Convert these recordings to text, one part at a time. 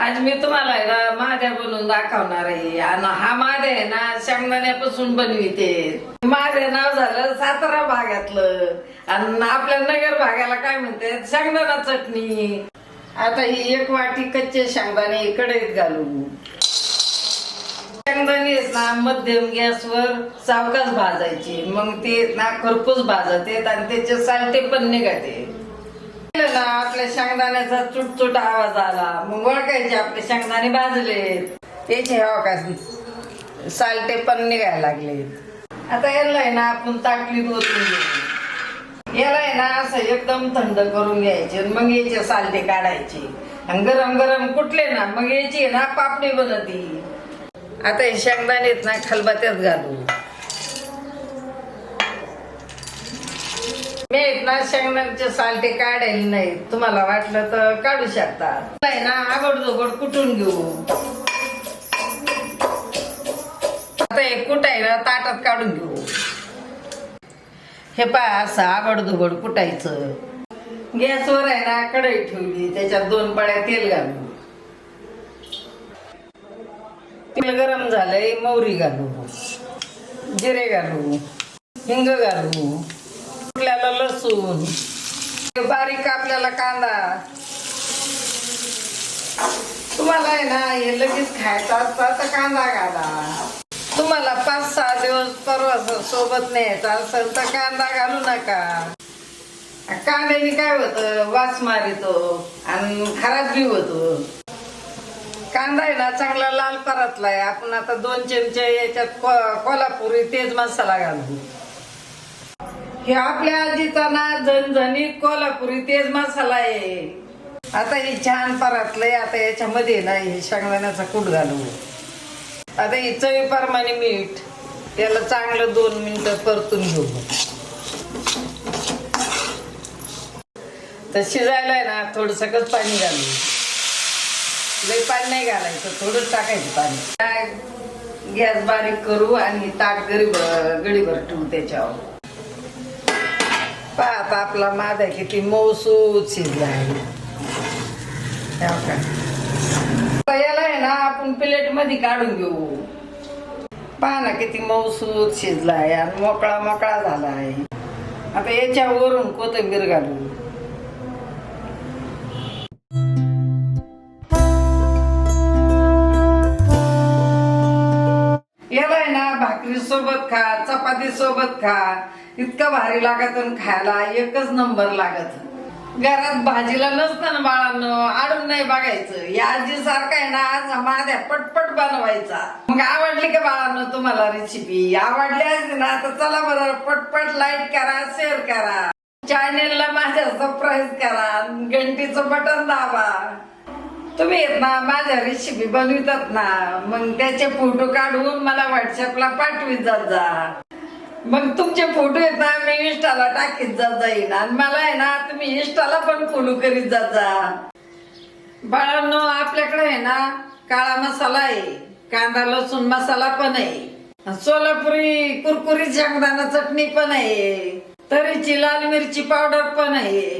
आज मी तुम्हाला आहे ना माद्या बनवून दाखवणार आहे. आणि हा माद्या आहे ना शेंगदाण्यापासून बनविते. माझे नाव झालं सातारा भागातलं. आणि आपल्या नगर भागाला काय म्हणते? शेंगदाणा चटणी. आता ही एक वाटी कच्चे शेंगदाणे कढईत घालू शेंगदाणे ना मध्यम गॅसवर सावकाच भाजायची. मग ते आहेत ना खरपूस भाजत आणि त्याचे सालटे पण निघते आपल्या शेंगदाण्याचा चुटचुट आवाज आला. मग ओळखायचे आपले शेंगदाणे भाजले त्याचे हवा का सालटे पण निघायला लागले. आता याला आहे ना आपण ताटली ओतून याला आहे ना असं एकदम थंड करून घ्यायचे आणि मग याचे सालटे काढायचे. आणि गरम गरम कुठले ना मग याची ना पापडी बनती आता हे शेंगदाणे ना खलबत्यात घालू. मी आहेत ना शेंगदाण्याचे सालटे काढायला नाही तुम्हाला वाटलं तर काढू शकता. आहे ना आगडदोगड कुटून घेऊ? आता हे कुटायला ताटात काढून घेऊ. हे पहा असं आगडदोगड कुटायचं. गॅसवर आहे ना कढई ठेवली. त्याच्यात दोन पड्या तेल घालू तेल गरम झालंय मोहरी घालू. जिरे घालू. हिंग घालू. आपल्याला लसूण. बारीक आपल्याला कांदा. तुम्हाला आहे ना हे लगेच खायचा असता तर कांदा घाला. तुम्हाला पाच सहा दिवस परवा सोबत न्यायचा असेल तर कांदा घालू नका. कांद्याने काय होतं वास मारितो आणि खराब बी होतो. कांदा आहे ना चांगला लाल परतलाय आपण आता दोन चमचे याच्यात को- कोल्हापुरी तेज मसाला घालू. हे आपल्या आजीचा ना झणझणीत कोल्हापुरी तेज मसाला आहे. आता हे छान परातलंय आता याच्यामध्ये ना हे शेंगदाण्याचा कूट घालू आता ही चवीप्रमाणे मीठ त्याला चांगलं दोन मिनिटं परतून घेऊ. तर शिजायला आहे ना थोडसकच पाणी घालू लई पाणी नाही घालायचं थोडंच टाकायचं पाणी. काय गॅस बारीक करू आणि ताट गरीब गडीभर ठेवू त्याच्यावर. पहा आता आपला मादा किती मौसूद शिजला आहे. हो हे याला आहे ना आपण प्लेटमध्ये काढून घेऊ. पहा ना किती मौसूद शिजला आहे आणि मोकळा मोकळा झाला आहे. आता याच्यावरून कोथिंबीर घालू. याला आहे ना भाकरी सोबत खा चपाती सोबत खा. इतकं भारी लागत आणि खायला एकच नंबर लागत. घरात भाजीला नसतं ना बाळांनो आडून नाही बघायचं. या आजी सारखा आहे ना आज माझ्या पटपट बनवायचा. मग आवडली का बाळांनो तुम्हाला रेसिपी आवडली असते ना तर चला बरं पटपट लाईक करा शेअर करा. चॅनेलला माझ्या सबस्क्राईब करा घंटीचं बटन दाबा. तुम्ही येत ना माझ्या रेसिपी बनवितात ना मग त्याचे फोटो काढून मला व्हॉट्सअपला पाठवित जात जा. मग तुमचे फोटो येत ना मी इंस्टाला टाकीत जात जाईन. आणि मला आहे ना तुम्ही इंस्टाला पण फॉलो करीत जात जा. बाळांनो आपल्याकडे आहे ना काळा मसाला आहे कांदा लसूण मसाला पण आहे. सोलापुरी कुरकुरीत शेंगदाणा चटणी पण आहे. तरीची लाल मिरची पावडर पण आहे.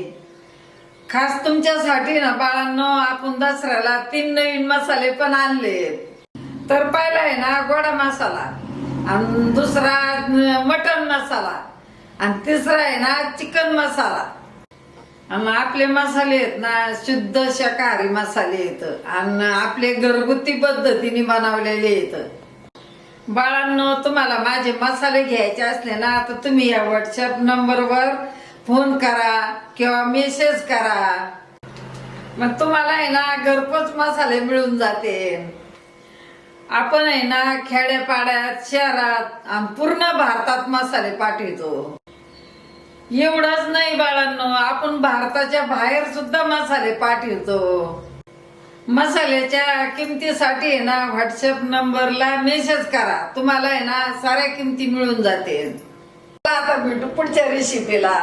खास तुमच्यासाठी ना बाळांनो आपण दसऱ्याला तीन नवीन मसाले पण आणले. तर पहिला आहे ना गोडा मसाला. आणि दुसरा मटन मटण मसाला. आणि तिसरा आहे ना चिकन मसाला. आणि आपले मसाले आहेत ना शुद्ध शाकाहारी मसाले आहेत. आणि आपले घरगुती पद्धतीने बनवलेले आहेत. बाळांनो तुम्हाला माझे मसाले घ्यायचे असले ना तर तुम्ही या व्हॉट्सअप नंबरवर फोन करा किंवा मेसेज करा. मग तुम्हाला आहे ना घरपोच मसाले मिळून जाते. आपण आहे ना खेड्यापाड्यात शहरात आणि पूर्ण भारतात मसाले पाठवतो. एवढंच नाही बाळांनो आपण भारताच्या बाहेर सुद्धा मसाले पाठवतो. मसाल्याच्या किमतीसाठी आहे ना व्हॉट्सअप नंबरला मेसेज करा. तुम्हाला आहे ना साऱ्या किमती मिळून जाते. आता भेटू पुढच्या रेसिपीला